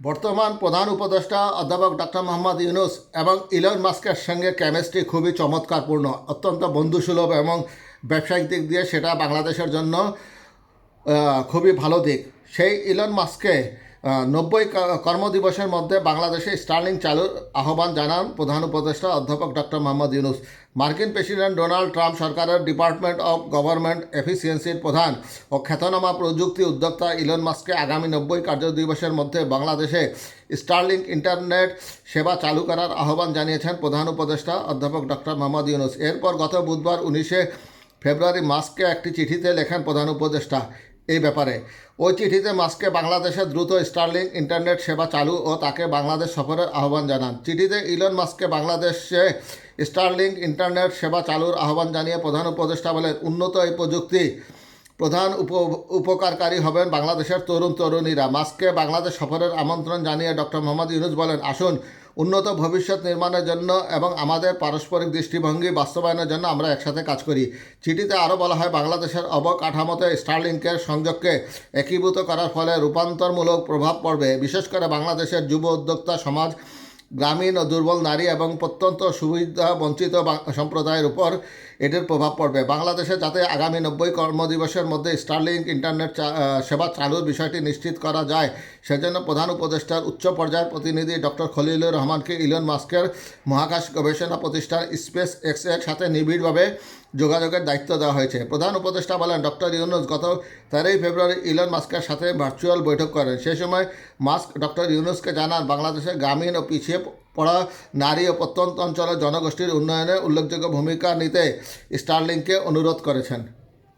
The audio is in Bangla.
বর্তমান প্রধান উপদেষ্টা অধ্যাপক ডাক্তার মোহাম্মদ ইউনুস এবং ইলন মাস্কের সঙ্গে কেমিস্ট্রি খুবই চমৎকারপূর্ণ অত্যন্ত বন্ধুসুলভ এবং ব্যবসায়িক দিক দিয়ে সেটা বাংলাদেশের জন্য খুবই ভালো দিক। সেই ইলন মাস্ককে আহ, নব্বই কর্মদিবসের মধ্যে বাংলাদেশে স্টার্লিং চালুর আহ্বান জানান প্রধান উপদেষ্টা অধ্যাপক ডক্টর মোহাম্মদ ইউনুস। মার্কিন প্রেসিডেন্ট ডোনাল্ড ট্রাম্প সরকারের ডিপার্টমেন্ট অফ গভর্নমেন্ট এফিসিয়েন্সির প্রধান ও খ্যাতনামা প্রযুক্তি উদ্যোক্তা ইলন মাস্ককে আগামী নব্বই কার্যদিবসের মধ্যে বাংলাদেশে স্টার্লিং ইন্টারনেট সেবা চালু করার আহ্বান জানিয়েছেন প্রধান উপদেষ্টা অধ্যাপক ডক্টর মোহাম্মদ ইউনুস। এরপর গত বুধবার উনিশে ফেব্রুয়ারি মাস্ককে একটি চিঠিতে লেখেন প্রধান উপদেষ্টা। এই ব্যাপারে। ওই চিঠিতে মাস্কে বাংলাদেশে দ্রুত স্টারলিং ইন্টারনেট সেবা চালু ও তাকে বাংলাদেশ সফরের আহ্বান জানান। চিঠিতে ইলন মাস্ককে বাংলাদেশে স্টারলিং ইন্টারনেট সেবা চালুর আহ্বান জানিয়ে প্রধান উপদেষ্টা বলেন, উন্নত এই প্রযুক্তি প্রধান উপ, উপকারকারী হবেন বাংলাদেশের তরুণ, তরুণীরা। মাস্ককে বাংলাদেশ সফরের আমন্ত্রণ জানিয়ে ডক্টর মোহাম্মদ ইউনুস বলেন, আসুন উন্নত ভবিষ্যৎ নির্মাণের জন্য এবং আমাদের পারস্পরিক দৃষ্টিভঙ্গি বাস্তবায়নের জন্য আমরা একসাথে কাজ করি। চিঠিতে আরও বলা হয়, বাংলাদেশের অবকাঠামোতে স্টারলিংকের সংযোগকে একীভূত করার ফলে রূপান্তরমূলক প্রভাব পড়বে। বিশেষ করে বাংলাদেশের যুব উদ্যোক্তা সমাজ গ্রামীণ ও দুর্বল নারী এবং প্রত্যন্ত সুবিধা বঞ্চিত সম্প্রদায়ের উপর এটির প্রভাব পড়বে। বাংলাদেশে যাতে আগামী নব্বই কর্মদিবসের মধ্যে স্টারলিংক ইন্টারনেট সেবা চালুর বিষয়টি নিশ্চিত করা যায়, সেজন্য প্রধান উপদেষ্টার উচ্চ পর্যায়ের প্রতিনিধি ডক্টর খলিলুর রহমানকে ইলন মাস্কের মহাকাশ গবেষণা প্রতিষ্ঠান স্পেস এক্সের সাথে নিবিড়ভাবে যোগাযোগের দায়িত্ব দেওয়া হয়েছে। প্রধান উপদেষ্টা বলেন, ডক্টর ইউনুস গত তেরোই ফেব্রুয়ারি ইলন মাস্কের সাথে ভার্চুয়াল বৈঠক করেন। সে সময় মাস্ক ডক্টর ইউনুসকে জানান, বাংলাদেশের গ্রামীণ ও পিছিয়ে পড়া নারী ও প্রত্যন্ত অঞ্চলের জনগোষ্ঠীর উন্নয়নে উল্লেখযোগ্য ভূমিকা নিতে স্টারলিংকে অনুরোধ করেছেন।